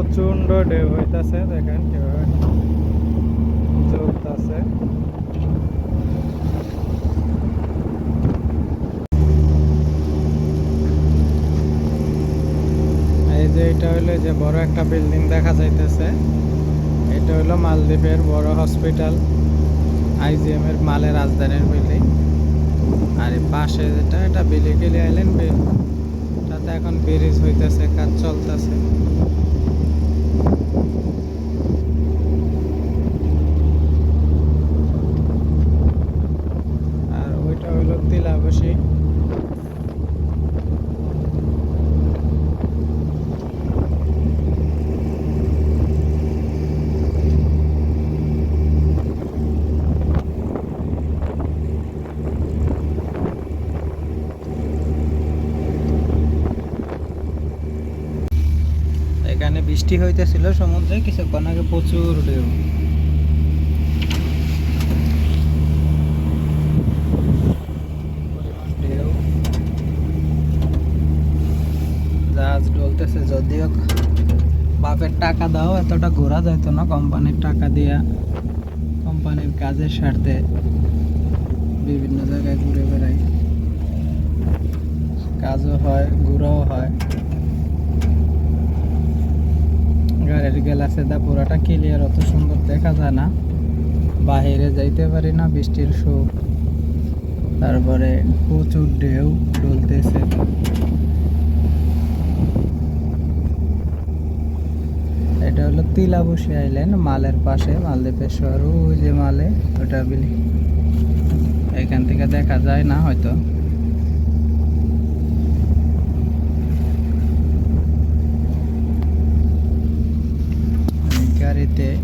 প্রচণ্ড ঢেউ হইতেছে, দেখেন কীভাবে চলতেছে এটা হইল যে বড় একটা বিল্ডিং দেখা যাইতেছে। এটা হইল মালদ্বীপের বড় হসপিটাল আইজিএম এর মালের রাজধানীর বিল্ডিং আর পাশে যেটা, এটা বিলিগিলি আইল্যান্ড তাতে এখন ব্রিজ হইতেছে, কাজ চলতেছে আর ওইটা হইল তিলাবসী এখানে বৃষ্টি হইতেছিল সমুদ্রে, কিছুক্ষণ আগে প্রচুর ঢেউ। জাহাজ ডলতেছে যদিও বাপের টাকা দাও, এতটা ঘোরা যাইতো না কোম্পানির টাকা দিয়া। কোম্পানির কাজের স্বার্থে বিভিন্ন জায়গায় ঘুরে বেড়াই। কাজও হয়, ঘোরাও হয়। গাড়ির গ্লাসে দা, পুরাটা ক্লিয়ার অত সুন্দর দেখা যায় না। বাহিরে যাইতে পারি না, বৃষ্টির শো তারপরে প্রচুর ঢেউ ডলতেছে এটা হলো তিলাবসী আইল্যান্ড মালের পাশে মালদ্বীপের শহর ওই যে মালে, ওটা বিলি এখান থেকে দেখা যায় না হয়তো। て